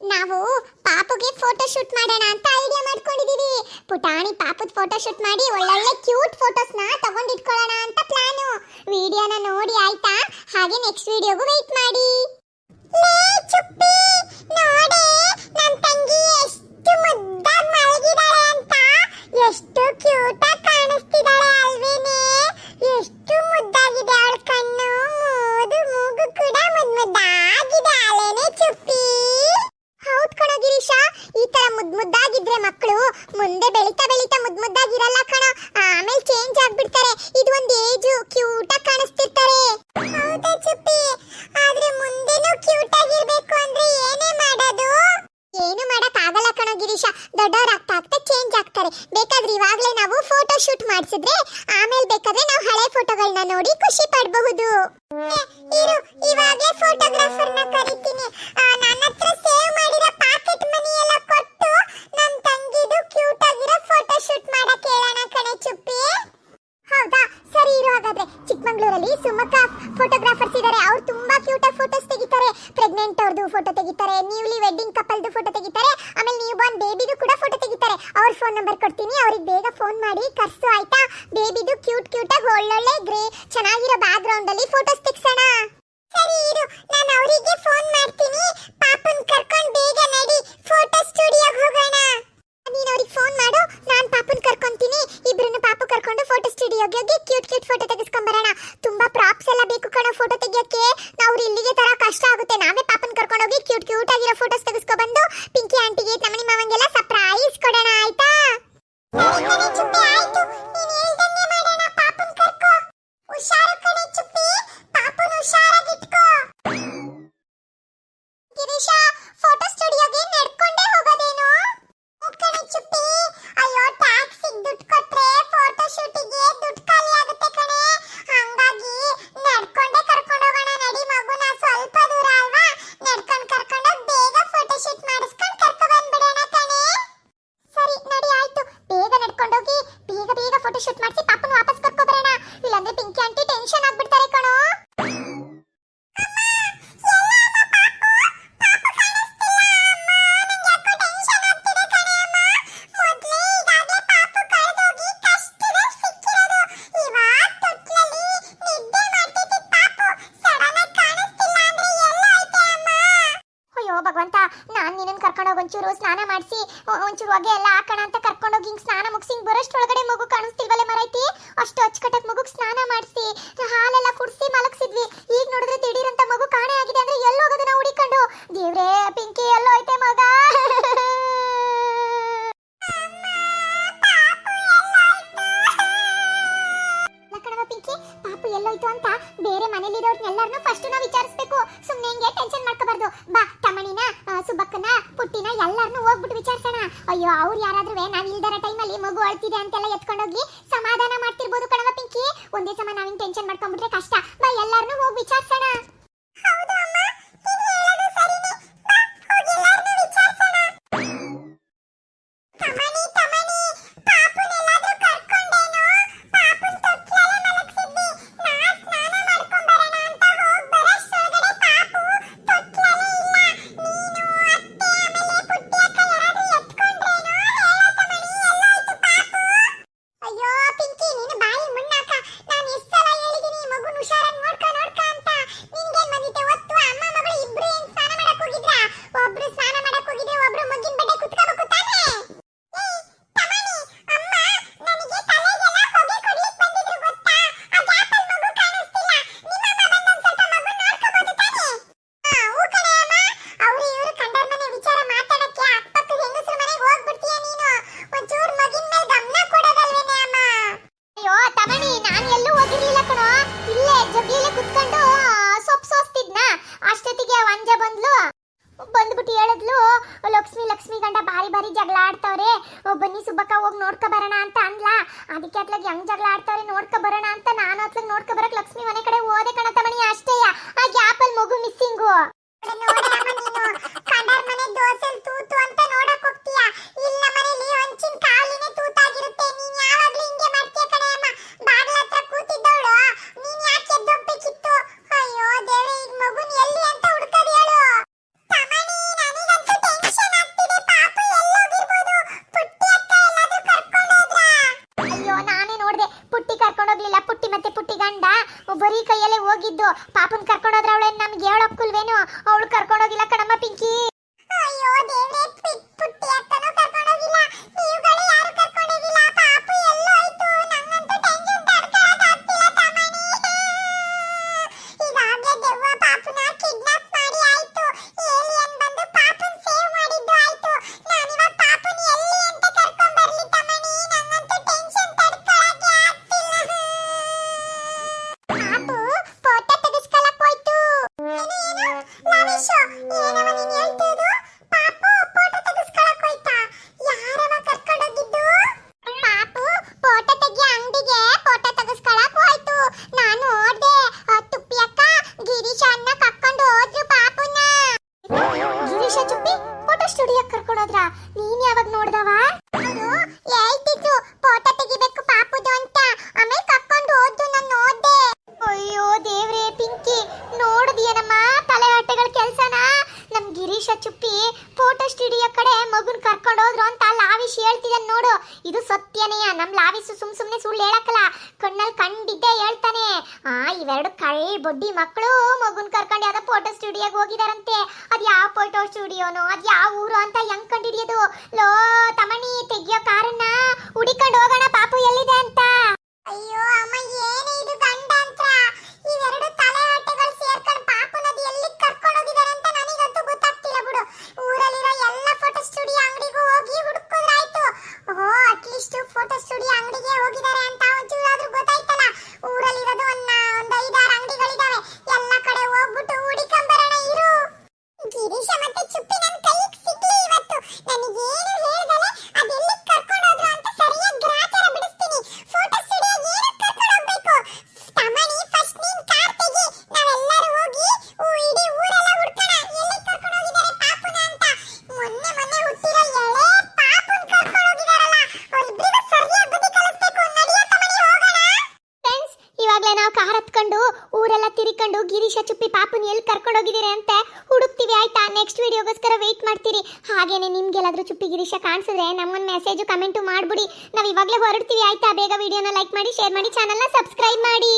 ನಾವು ಪಾಪುಗೆ photo shoot ಮಾಡೋಣ ಅಂತ ಐಡಿಯಾ ಮಾಡ್ಕೊಂಡಿದ್ದೀವಿ ಪುಟಾಣಿ ಪಾಪುದ್ ಫೋಟೋ ಶೂಟ್ ಮಾಡಿ ಒಳ್ಳೊಳ್ಳೆ ಕ್ಯೂಟ್ ಫೋಟೋಸ್ನ ತಗೊಂಡಿಟ್ಕೊಳ್ಳೋಣ ಅಂತ ಪ್ಲಾನು ವಿಡಿಯೋನ ನೋಡಿ ಆಯ್ತಾ? ಹಾಗೆ ನೆಕ್ಸ್ಟ್ ವಿಡಿಯೋಗೂ ವೆಯ್ಟ್ ಮಾಡಿ. ಲೇ, ಚುಪ್ಪಿ ಮಕ್ಕಳು ಮುಂದೆ ಬೆಳಿತಾ ಬೆಳಿತಾ ಮುದ್ ಮುದ್ದಾಗಿರಲ್ಲ ಕಣ. ಆಮೇಲೆ ಚೇಂಜ್ ಆಗ್ಬಿಡ್ತಾರೆ. ಇದು ಒಂದು ಏಜು ಕ್ಯೂಟ್ ಆಗಿ ಕಾಣಿಸ್ತಿರ್ತಾರೆ ಹೌದಾ ಚುಪ್ಪಿ? ಆದ್ರೆ ಮುಂದೆನೂ ಕ್ಯೂಟ್ ಆಗಿರ್ಬೇಕು ಅಂದ್ರೆ ಏನೇ ಮಾಡೋದು? ಏನು ಮಾಡಕ್ ಆಗಲ್ಲ ಕಣೋ ಗಿರೀಶ. ದೊಡ್ಡವರಾಗ್ತಾ ಆಗ್ತಾ ಚೇಂಜ್ ಆಗ್ತಾರೆ. ಬೇಕಾದ್ರೆ ಇವಾಗ್ಲೇ ನಾವು ಫೋಟೋ ಶೂಟ್ ಮಾಡಿಸಿದ್ರೆ ಆಮೇಲೆ ಬೇಕಾದ್ರೆ ನಾವು ಹಳೆ ಫೋಟೋಗಳನ್ನ ನೋಡಿ ಖುಷಿ ಪಡಬಹುದು. ಇರು, ಇವಾಗ್ಲೇ ಫೋಟೋಗ್ರಾಫರ್ನ ಕರಿತೀನಿ. ನನ್ನ ಹತ್ರ ಸೇವ್ ಫೋಟೋ ತೆಗಿತಾರೆ. ಆಮೇಲೆ ನ್ಯೂ ಬಾರ್ನ್ ಬೇಬಿದು ಕೂಡ ಫೋಟೋ ತೆಗಿತಾರೆ. ಅವ್ರ ಫೋನ್ ನಂಬರ್ ಕೊಡ್ತೀನಿ. ಅವ್ರಿಗೆ ಬೇಗ ಫೋನ್ ಮಾಡಿ ಕರ್ಸು, ಆಯ್ತಾ? ಬೇಬಿದು ಕ್ಯೂಟ್ ಕ್ಯೂಟ್ ಆಗಿ ಒಳ್ಳೊಳ್ಳೆ ಗ್ರೇ ಚೆನ್ನಾಗಿರೋ ಬ್ಯಾಕ್ ಗ್ರೌಂಡ್ ಅಲ್ಲಿ ಫೋಟೋಸ್ ತೆಗ್ಸೋಣ. ಸರಿ ಇರು. ನಾನು ಅವರಿಗೆ ಫೋನ್ ಮಾಡ್ತೀನಿ. ಪಾಪನ್ ಕರ್ಕೊಂಡು ಬೇಗ ಪಿಂಕಿ ಆಂಟಿಗೆ ತಮ್ಮನಿ ಮಾವಂಗೆಲ್ಲ ಸರ್ಪ್ರೈಸ್ ಕೊಡೋಣ ಒಂಚೂರು ಸ್ನಾನ ಮಾಡಿಸಿ ಒಂಚೂರು ಹೊಗೆ ಎಲ್ಲ ಹಾಕೋಣ ಅಂತ ಕರ್ಕೊಂಡೋಗಿ ಹಿಂಗ್ ಸ್ನಾನ ಮುಗಿಸಿ ಬರೋಷ್ಟ್ರೊಳಗಡೆ ಮಗು ಕಾಣಿಸ್ತಿಲ್ವಲ್ಲ ಮರೈತಿ? ಅಷ್ಟು ಅಚ್ಚುಕಟ್ಟಾಗಿ ಮಗುಗೆ ಸ್ನಾನ ಮಾಡಿಸಿ, ಹಾಲೆಲ್ಲ ಕುಡಿಸಿ ಮಲಗಿಸಿದ್ವಿ. ಈಗ ನೋಡಿದ್ರೆ ದಿಢೀರಂತ ಮಗು ಕಾಣೆ ಆಗಿದೆ ಅಂದ್ರೆ ಎಲ್ಲಿ ಹೋಗೋದು ನಾವು ಹುಡಿಕೊಂಡು. ದೇವ್ರೇ, ಪಿಂಕಿ ಎಲ್ಲೋ ಐತೆ ಮಗ. ಎಲ್ಲರನ್ನೂ ಹೋಗ್ಬಿಟ್ಟು ವಿಚಾರಿಸೋಣ. ಅಯ್ಯೋ, ಅವ್ರು ಯಾರಾದ್ರೂ ನಾವು ಇಲ್ದಾರ ಟೈಮಲ್ಲಿ ಮಗು ಅಳ್ತಿದೆ ಅಂತೆಲ್ಲ ಎತ್ಕೊಂಡೋಗಿ ಸಮಾಧಾನ ಮಾಡ್ತಿರ್ಬೋದು ಕಣವ ಪಿಂಕಿ. ಒಂದೇ ಸಮ ನಾವಿನ್ ಟೆನ್ಷನ್ ಮಾಡ್ಕೊಂಡ್ಬಿಟ್ರೆ ಕಷ್ಟ. ಬಾ ಎಲ್ಲರನ್ನೂ ಹೋಗಿ ವಿಚಾರಿಸೋಣ. ಬನ್ನಿ ಸುಬ್ಬಕ್ಕ, ಹೋಗಿ ನೋಡ್ಕೊ ಬರೋಣ ಅಂತ ಅನ್ಲಾ ಅದಕ್ಕೆ ಅತ್ಲಾಗ ಹೆಂಗ್ ಜಗಳ ಆಡ್ತಾರೆ ನೋಡ್ಕೊ ಬರೋಣ ಅಂತ ನಾನು ಅತ್ಲಾಗ ನೋಡ್ಕೊ ಬರಕ್ ಲಕ್ಷ್ಮಿ ಮನೆ ಕಡೆ ಹೋದೆ ಹೋಗಿದ್ದು ಪಾಪನ್ ಕರ್ಕೊಂಡೋದ್ರ உன்னோடதவா? ಮನೀಶ್ ನೋಡು, ಇದು ಸತ್ಯನೆಯ? ನಮ್ಮ ಲಾವಿಸು ಸುಮ್ ಸುಮ್ನೆ ಸುಳ್ಳು ಹೇಳಕ್ಕಲ್ಲ. ಕಣ್ಣಲ್ಲಿ ಕಂಡಿದ್ದೆ ಹೇಳ್ತಾನೆ. ಆ, ಇವೆರಡು ಕಳೆ ಬೊಡ್ಡಿ ಮಕ್ಕಳು ಮಗುನ್ ಕರ್ಕೊಂಡು ಯಾವ್ದೋ ಫೋಟೋ ಸ್ಟುಡಿಯೋಗೆ ಹೋಗಿದಾರಂತೆ. ಅದು ಯಾವ ಫೋಟೋ ಸ್ಟುಡಿಯೋನೋ ಅದು ಯಾವ ಊರು ಅಂತ ಹೆಂಗ್ ಕಂಡಿಡಿಯೋದು? ಲೋ ಚುಪ್ಪಿ ಗಿರೀಶ ಕಾಣಿಸಿದ್ರೆ ನಮ್ಮೊಂದು ಮೆಸೇಜು ಕಮೆಂಟು ಮಾಡಿಬಿಡಿ. ನಾವು ಇವಾಗಲೇ ಹೊರಡ್ತೀವಿ. ಆಯ್ತಾ? ಬೇಗ ವಿಡಿಯೋನ ಲೈಕ್ ಮಾಡಿ ಶೇರ್ ಮಾಡಿ ಚಾನಲ್ನ ಸಬ್ಸ್ಕ್ರೈಬ್ ಮಾಡಿ.